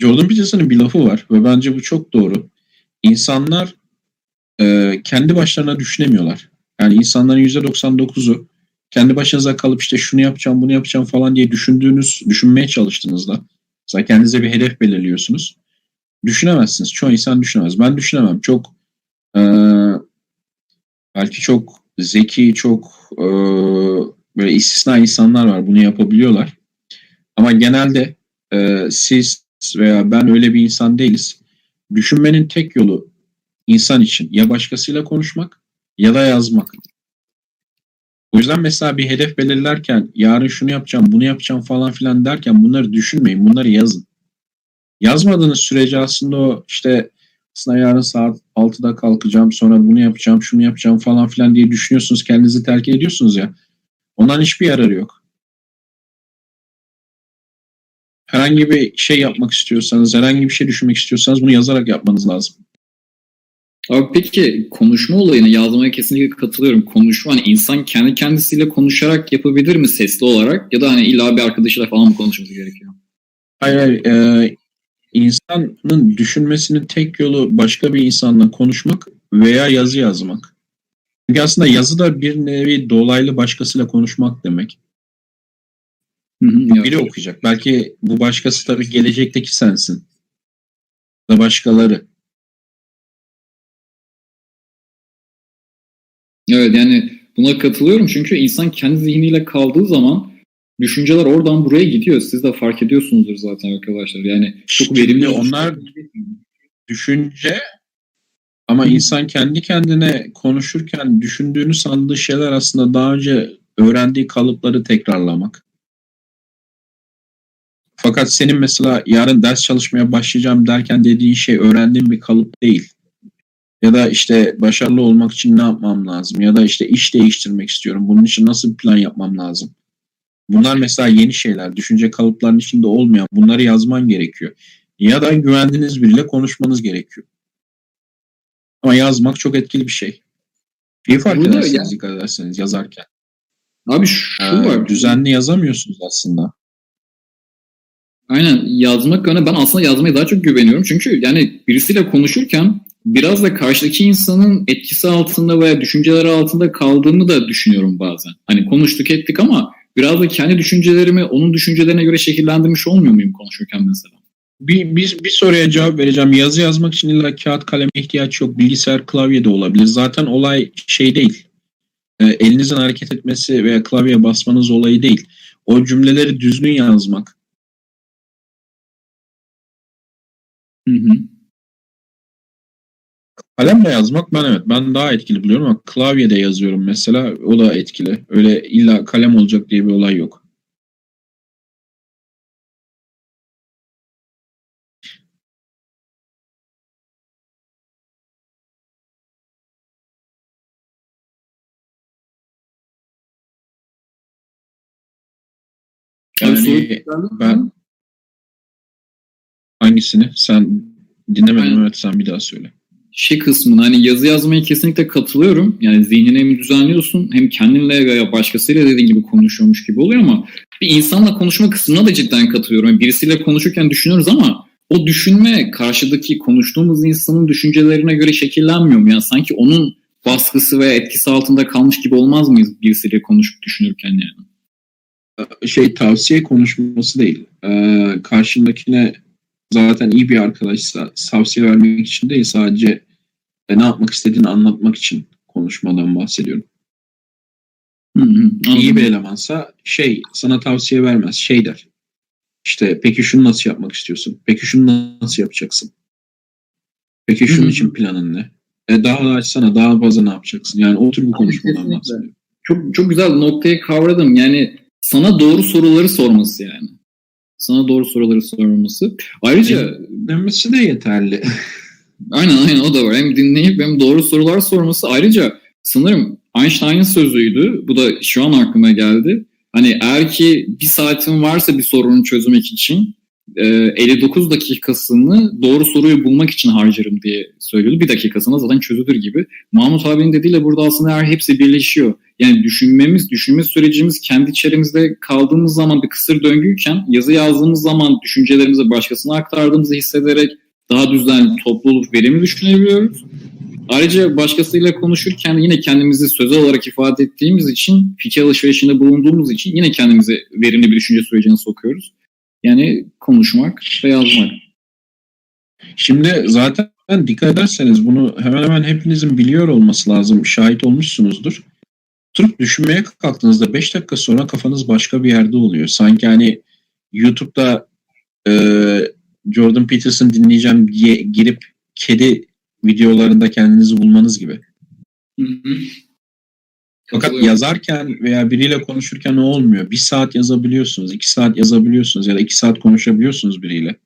Jordan Peterson'ın bir lafı var ve bence bu çok doğru. İnsanlar e, kendi başlarına düşünemiyorlar. Yani insanların %99'u kendi başınıza kalıp işte şunu yapacağım, bunu yapacağım falan diye düşündüğünüz, düşünmeye çalıştığınızda mesela kendinize bir hedef belirliyorsunuz. Düşünemezsiniz. Çoğu insan düşünemez. Ben düşünemem. Çok e, belki çok zeki, çok e, böyle istisna insanlar var. Bunu yapabiliyorlar. Ama genelde e, siz veya ben öyle bir insan değiliz. Düşünmenin tek yolu insan için ya başkasıyla konuşmak ya da yazmak. O yüzden mesela bir hedef belirlerken yarın şunu yapacağım, bunu yapacağım falan filan derken bunları düşünmeyin, bunları yazın. Yazmadığınız sürece aslında o işte aslında yarın saat 6'da kalkacağım, sonra bunu yapacağım, şunu yapacağım falan filan diye düşünüyorsunuz, kendinizi terk ediyorsunuz ya. Ondan hiçbir yararı yok. Herhangi bir şey yapmak istiyorsanız, herhangi bir şey düşünmek istiyorsanız bunu yazarak yapmanız lazım. Abi peki konuşma olayını yazmaya kesinlikle katılıyorum. Konuşma hani insan kendi kendisiyle konuşarak yapabilir mi sesli olarak ya da hani illa bir arkadaşıyla falan mı konuşması gerekiyor? Hayır hayır. E, insanın düşünmesinin tek yolu başka bir insanla konuşmak veya yazı yazmak. Çünkü aslında yazı da bir nevi dolaylı başkasıyla konuşmak demek. Hı hı, Biri okuyacak. Belki bu başkası tabii gelecekteki sensin. Da başkaları. Evet yani buna katılıyorum çünkü insan kendi zihniyle kaldığı zaman düşünceler oradan buraya gidiyor. Siz de fark ediyorsunuzdur zaten arkadaşlar. Yani çok verimli onlar düşünce ama insan kendi kendine konuşurken düşündüğünü sandığı şeyler aslında daha önce öğrendiği kalıpları tekrarlamak. Fakat senin mesela yarın ders çalışmaya başlayacağım derken dediğin şey öğrendiğin bir kalıp değil. Ya da işte başarılı olmak için ne yapmam lazım? Ya da işte iş değiştirmek istiyorum. Bunun için nasıl bir plan yapmam lazım? Bunlar mesela yeni şeyler. Düşünce kalıplarının içinde olmayan. Bunları yazman gerekiyor. Ya da güvendiğiniz biriyle konuşmanız gerekiyor. Ama yazmak çok etkili bir şey. İyi fark edersiniz dikkat ederseniz yazarken. Abi şu Ee, var. düzenli yazamıyorsunuz aslında. Aynen yazmak öne ben aslında yazmaya daha çok güveniyorum. Çünkü yani birisiyle konuşurken biraz da karşıdaki insanın etkisi altında veya düşünceleri altında kaldığımı da düşünüyorum bazen. Hani konuştuk ettik ama biraz da kendi düşüncelerimi onun düşüncelerine göre şekillendirmiş olmuyor muyum konuşurken mesela? Bir, bir, bir soruya cevap vereceğim. Yazı yazmak için illa kağıt kaleme ihtiyaç yok. Bilgisayar klavye de olabilir. Zaten olay şey değil. Ee, elinizin hareket etmesi veya klavyeye basmanız olayı değil. O cümleleri düzgün yazmak. Hı hı. Kalemle yazmak ben evet ben daha etkili buluyorum ama klavyede yazıyorum mesela o da etkili. Öyle illa kalem olacak diye bir olay yok. Yani ben hangisini sen dinlemedim Aynen. evet sen bir daha söyle. şey kısmına hani yazı yazmaya kesinlikle katılıyorum. Yani zihnini hem düzenliyorsun hem kendinle veya başkasıyla dediğin gibi konuşuyormuş gibi oluyor ama bir insanla konuşma kısmına da cidden katılıyorum. Yani birisiyle konuşurken düşünüyoruz ama o düşünme karşıdaki konuştuğumuz insanın düşüncelerine göre şekillenmiyor mu? Yani sanki onun baskısı veya etkisi altında kalmış gibi olmaz mıyız birisiyle konuşup düşünürken yani? şey tavsiye konuşması değil. Ee, karşındakine zaten iyi bir arkadaşsa tavsiye vermek için değil sadece e, ne yapmak istediğini anlatmak için konuşmadan bahsediyorum. Hı hı, İyi bir elemansa şey sana tavsiye vermez. Şey der. İşte peki şunu nasıl yapmak istiyorsun? Peki şunu nasıl yapacaksın? Peki şunun Hı için planın ne? E daha da açsana daha fazla ne yapacaksın? Yani o tür bir konuşmadan bahsediyorum. Çok çok güzel noktayı kavradım. Yani sana doğru soruları sorması yani. Sana doğru soruları sorması. Ayrıca Demesi de yeterli. aynen aynen o da var. Hem dinleyip hem doğru sorular sorması. Ayrıca sanırım Einstein'ın sözüydü. Bu da şu an aklıma geldi. Hani eğer ki bir saatin varsa bir sorunu çözmek için e, 59 dakikasını doğru soruyu bulmak için harcarım diye söylüyordu. Bir dakikasına zaten çözülür gibi. Mahmut abinin dediğiyle burada aslında her hepsi birleşiyor. Yani düşünmemiz, düşünme sürecimiz kendi içerimizde kaldığımız zaman bir kısır döngüyken yazı yazdığımız zaman düşüncelerimizi başkasına aktardığımızı hissederek daha düzenli, toplu verimli düşünebiliyoruz. Ayrıca başkasıyla konuşurken yine kendimizi sözel olarak ifade ettiğimiz için, fikir alışverişinde bulunduğumuz için yine kendimizi verimli bir düşünce sürecine sokuyoruz. Yani konuşmak ve yazmak. Şimdi zaten dikkat ederseniz bunu hemen hemen hepinizin biliyor olması lazım. Şahit olmuşsunuzdur. Oturup düşünmeye kalktığınızda 5 dakika sonra kafanız başka bir yerde oluyor. Sanki hani YouTube'da e, Jordan Peterson dinleyeceğim diye girip kedi videolarında kendinizi bulmanız gibi. Hı hı. Fakat yazarken veya biriyle konuşurken o olmuyor. Bir saat yazabiliyorsunuz, iki saat yazabiliyorsunuz ya da iki saat konuşabiliyorsunuz biriyle.